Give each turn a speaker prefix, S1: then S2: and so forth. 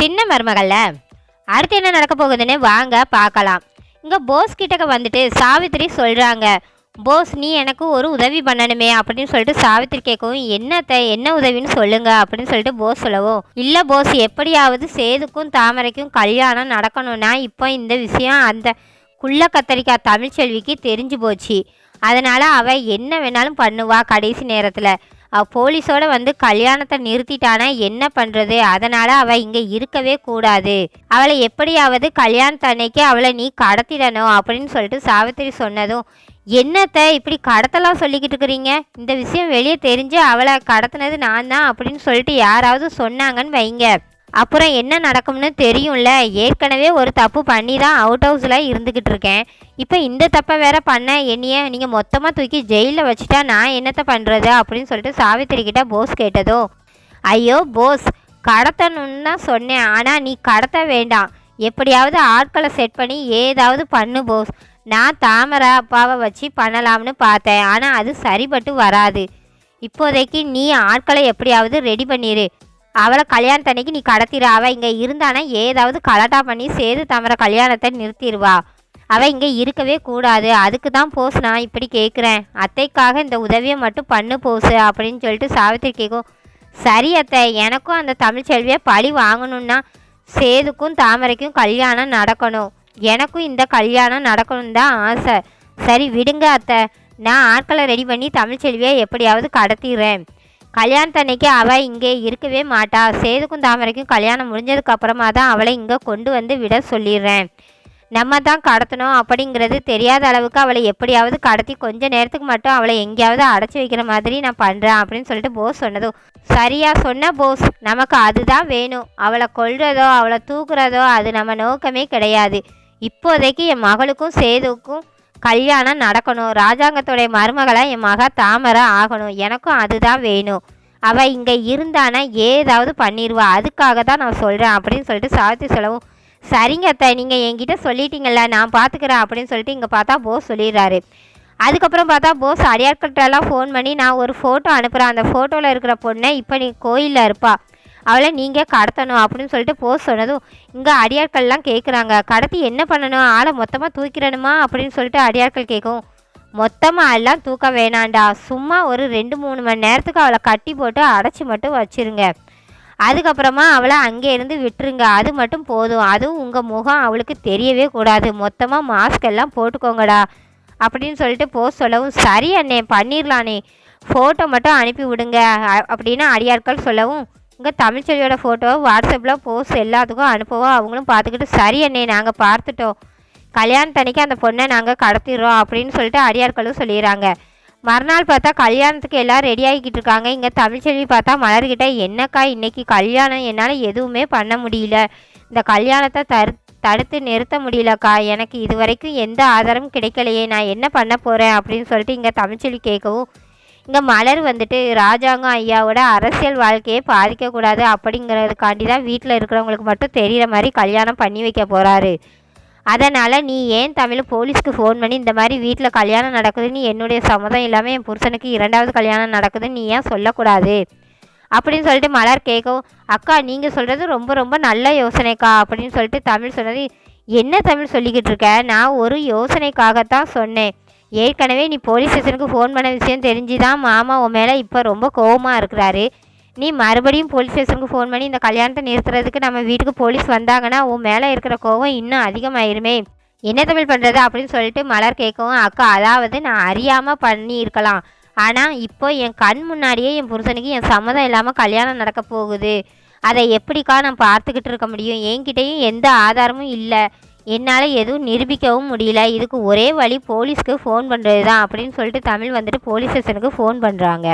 S1: சின்ன மருமகள்ல. அடுத்து என்ன நடக்க போகுதுன்னு வாங்க பார்க்கலாம். இங்கே போஸ் கிட்டக்க வந்துட்டு சாவித்திரி சொல்கிறாங்க போஸ் நீ எனக்கு ஒரு உதவி பண்ணணுமே அப்படின்னு சொல்லிட்டு சாவித்திரி கேட்கவும் என்னத்த என்ன உதவின்னு சொல்லுங்க அப்படின்னு சொல்லிட்டு போஸ் சொல்லவும் இல்லை போஸ் எப்படியாவது சேதுக்கும் தாமரைக்கும் கல்யாணம் நடக்கணும்னா இப்போ இந்த விஷயம் அந்த குள்ள கத்தரிக்காய் தமிழ்ச்செல்விக்கு தெரிஞ்சு போச்சு. அதனால் அவள் என்ன வேணாலும் பண்ணுவா கடைசி நேரத்தில். போலீஸோட வந்து கல்யாணத்தை நிறுத்திட்டானா என்ன பண்ணுறது அதனால் அவள் இங்கே இருக்கவே கூடாது. அவளை எப்படியாவது கல்யாணத்து அன்னைக்கு அவளை நீ கடத்திடணும் அப்படின்னு சொல்லிட்டு சாவித்திரி சொன்னதும் என்னத்தை இப்படி கடத்தலாம் சொல்லிக்கிட்டு இருக்கிறீங்க? இந்த விஷயம் வெளியே தெரிஞ்சு அவளை கடத்தினது நான் தான் அப்படின்னு சொல்லிட்டு யாராவது சொன்னாங்கன்னு வைங்க. அப்புறம் என்ன நடக்கும்னு தெரியும்ல. ஏற்கனவே ஒரு தப்பு பண்ணி தான் அவுட் ஹவுஸில் இருந்துக்கிட்டு இருக்கேன். இப்போ இந்த தப்பை வேற பண்ண என்னைய நீங்கள் மொத்தமாக தூக்கி ஜெயிலில் வச்சுட்டா நான் என்னத்தை பண்ணுறது அப்படின்னு சொல்லிட்டு சாவித்திரி கிட்ட போஸ் கேட்டதோ ஐயோ போஸ் கடத்தணும்னு தான் சொன்னேன். ஆனால் நீ கடத்த வேண்டாம். எப்படியாவது ஆட்களை செட் பண்ணி ஏதாவது பண்ணு போஸ் நான் தாமரை அப்பாவை வச்சு பண்ணலாம்னு பார்த்தேன். ஆனால் அது சரிப்பட்டு வராது. இப்போதைக்கு நீ ஆட்களை எப்படியாவது ரெடி பண்ணிடு அவளை கல்யாணத்தன்னைக்கு நீ கடத்திடு. அவள் இங்கே இருந்தானா ஏதாவது கலட்டா பண்ணி சேது தாமரை கல்யாணத்தை நிறுத்திடுவா. அவள் இங்கே இருக்கவே கூடாது. அதுக்கு தான் போஸ் நான் இப்படி கேட்குறேன் அத்தைக்காக இந்த உதவியை மட்டும் பண்ணு போஸ் அப்படின்னு சொல்லிட்டு சாவித்திரி கேட்கும் சரி அத்தை எனக்கும் அந்த தமிழ்ச்செல்வியை பழி வாங்கணும்னா சேதுக்கும் தாமரைக்கும் கல்யாணம் நடக்கணும். எனக்கும் இந்த கல்யாணம் நடக்கணும் தான் ஆசை. சரி விடுங்க அத்தை. நான் ஆட்களை ரெடி பண்ணி தமிழ்ச்செல்வியை எப்படியாவது கடத்திடுறேன். கல்யாணத்தன்னைக்கு அவள் இங்கே இருக்கவே மாட்டா. சேதுக்கும் தாமரைக்கும் கல்யாணம் முடிஞ்சதுக்கு அப்புறமா தான் அவளை இங்கே கொண்டு வந்து விட சொல்லிடுறேன். நம்ம தான் கடத்தணும் அப்படிங்கிறது தெரியாத அளவுக்கு அவளை எப்படியாவது கடத்தி கொஞ்ச நேரத்துக்கு மட்டும் அவளை எங்கேயாவது அடைச்சி வைக்கிற மாதிரி நான் பண்ணுறேன் அப்படின்னு சொல்லிட்டு போஸ் சொன்னதும் சரியா சொன்ன போஸ் நமக்கு அதுதான் வேணும். அவளை கொள்றதோ அவளை தூக்குறதோ அது நம்ம நோக்கமே கிடையாது. இப்போதைக்கு என் மகளுக்கும் சேதுக்கும் கல்யாணம் நடக்கணும். ராஜாங்கத்துடைய மருமகளை என் மக தாமரை ஆகணும். எனக்கும் அதுதான் வேணும். அவள் இங்கே இருந்தானா ஏதாவது பண்ணிடுவா அதுக்காக தான் நான் சொல்கிறேன் அப்படின்னு சொல்லிட்டு சாவித்திரி சொல்லவும் சரிங்க அத்தை நீங்கள் என்கிட்ட சொல்லிட்டீங்கல்ல நான் பார்த்துக்கிறேன் அப்படின்னு சொல்லிட்டு இங்கே பார்த்தா போஸ் சொல்லிடுறாரு. அதுக்கப்புறம் பார்த்தா போஸ் அடியாட்கிட்டலாம் ஃபோன் பண்ணி நான் ஒரு ஃபோட்டோ அனுப்புகிறேன் அந்த ஃபோட்டோவில் இருக்கிற பொண்ணை இப்போ நீ கோயிலில் இருப்பா. அவளை நீங்கள் கடத்தணும் அப்படின்னு சொல்லிட்டு போஸ் சொன்னதும் இங்கே அடியாட்கள்லாம் கேட்குறாங்க கடத்தி என்ன பண்ணணும்? ஆளை மொத்தமாக தூக்கிடணுமா? அப்படின்னு சொல்லிட்டு அடியாட்கள் கேட்கும். மொத்தமாக எல்லாம் தூக்க வேணாண்டா. சும்மா ஒரு ரெண்டு மூணு மணி நேரத்துக்கு அவளை கட்டி போட்டு அடைச்சி மட்டும் வச்சிருங்க. அதுக்கப்புறமா அவளை அங்கே இருந்து விட்டுருங்க. அது மட்டும் போதும். அதுவும் உங்கள் முகம் அவளுக்கு தெரியவே கூடாது. மொத்தமாக மாஸ்க் எல்லாம் போட்டுக்கோங்கடா. அப்படின்னு சொல்லிட்டு போ சொல்லவும் சரி அண்ணே பண்ணிடலானே ஃபோட்டோ மட்டும் அனுப்பி விடுங்க. அப்படின்னு அடியாட்கள் சொல்லவும் இங்கே தமிழ்ச்செல்வியோட ஃபோட்டோவை வாட்ஸ்அப்பில் போஸ்ட் எல்லாத்துக்கும் அனுப்பவும் அவங்களும் பார்த்துக்கிட்டு சரி அண்ணே நாங்கள் பார்த்துட்டோம். கல்யாணத்தன்னைக்கு அந்த பொண்ணை நாங்கள் கடத்திடுறோம் அப்படின்னு சொல்லிட்டு அடியாட்களும் சொல்லிடுறாங்க. மறுநாள் பார்த்தா கல்யாணத்துக்கு எல்லாம் ரெடி ஆகிக்கிட்டு இருக்காங்க. இங்கே தமிழ்ச்செல்வி பார்த்தா மலர்கிட்ட என்னக்கா இன்றைக்கி கல்யாணம்? என்னால் எதுவுமே பண்ண முடியல. இந்த கல்யாணத்தை தரு தடுத்து நிறுத்த முடியலக்கா. எனக்கு இது வரைக்கும் எந்த ஆதாரமும் கிடைக்கலையே. நான் என்ன பண்ண போகிறேன் அப்படின்னு சொல்லிட்டு இங்கே தமிழ்ச்செல்வி கேட்கவும் இங்கே மலர் வந்துட்டு ராஜாங்கம் ஐயாவோட அரசியல் வாழ்க்கையை பாதிக்கக்கூடாது அப்படிங்கிறதுக்காண்டி தான் வீட்டில் இருக்கிறவங்களுக்கு மட்டும் தெரிகிற மாதிரி கல்யாணம் பண்ணி வைக்க போகிறாரு அதனால் நீ ஏன் தமிழ் போலீஸ்க்கு ஃபோன் பண்ணி இந்த மாதிரி வீட்டில் கல்யாணம் நடக்குதுன்னு என்னுடைய சம்மதம் இல்லாமல் என் புருஷனுக்கு இரண்டாவது கல்யாணம் நடக்குதுன்னு நீ ஏன் சொல்லக்கூடாது? அப்படின்னு சொல்லிட்டு மலர் கேட்கவும் அக்கா நீங்கள் சொல்கிறது ரொம்ப ரொம்ப நல்ல யோசனைக்கா அப்படின்னு சொல்லிட்டு தமிழ் சொன்னது என்ன தமிழ் சொல்லிக்கிட்டு இருக்க? நான் ஒரு யோசனைக்காகத்தான் சொன்னேன். ஏற்கனவே நீ போலீஸ் ஸ்டேஷனுக்கு ஃபோன் பண்ண விஷயம் தெரிஞ்சுதான் மாமா உன் மேலே இப்போ ரொம்ப கோவமாக இருக்கிறாரு. நீ மறுபடியும் போலீஸ் ஸ்டேஷனுக்கு ஃபோன் பண்ணி இந்த கல்யாணத்தை நிறுத்துறதுக்கு நம்ம வீட்டுக்கு போலீஸ் வந்தாங்கன்னா உன் மேலே இருக்கிற கோவம் இன்னும் அதிகமாயிருமே. என்ன தமிழ் பண்ணுறது அப்படின்னு சொல்லிட்டு மலர் கேட்கவும் அக்கா அதாவது நான் அறியாமல் பண்ணியிருக்கலாம். ஆனால் இப்போ என் கண் முன்னாடியே என் புருஷனுக்கு என் சம்மதம் இல்லாமல் கல்யாணம் நடக்க போகுது. அதை எப்படிக்கா நான் பார்த்துக்கிட்டு இருக்க முடியும்? என்கிட்டேயும் எந்த ஆதாரமும் இல்லை. என்னால் எதுவும் நிரூபிக்கவும் முடியல. இதுக்கு ஒரே வழி போலீஸ்க்கு ஃபோன் பண்ணுறது தான் அப்படின்னு சொல்லிட்டு தமிழ் வந்துட்டு போலீஸ் ஸ்டேஷனுக்கு ஃபோன் பண்ணுறாங்க